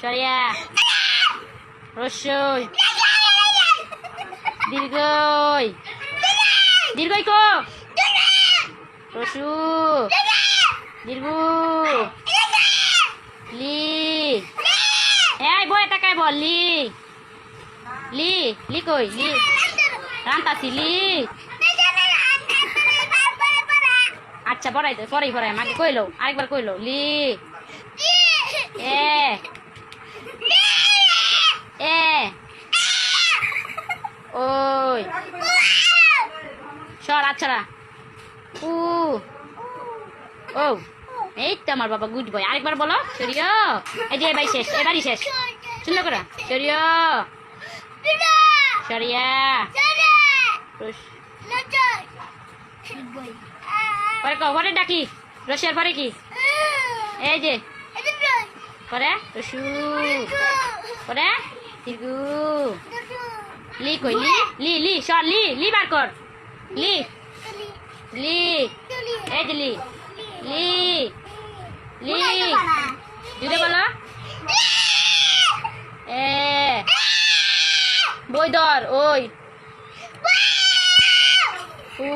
সরিয়া। রসই। দীর্ঘই। দীর্ঘই কো। রসু। দীর্ঘ। লি। এই বই তাকাই বল, লি। লি কই, লি। রান্তাছি, লি। আচ্ছা পড়াই তো পরেই পড়াই মাকে কইলো, আরেকবার কইলো, লি। এ। ওই। সর আচ্ছা ও, এই তো আমার বাবা গুড বয়। আরেকবার বলো সরিয় এই যে, এবারই শেষ এবারই শেষ। সুন্দর করে সরিয় সরিয়া পরে কো পরে ডাকি। রসিয়ার পরে কি? এই যে। পরে রসু। পরে তিরগু লি কই লি লি লি সর লি লি বার কর। লি। লি। এই লি। লি। লি। জুড়ে বলো। এ। বই দর ওই। ও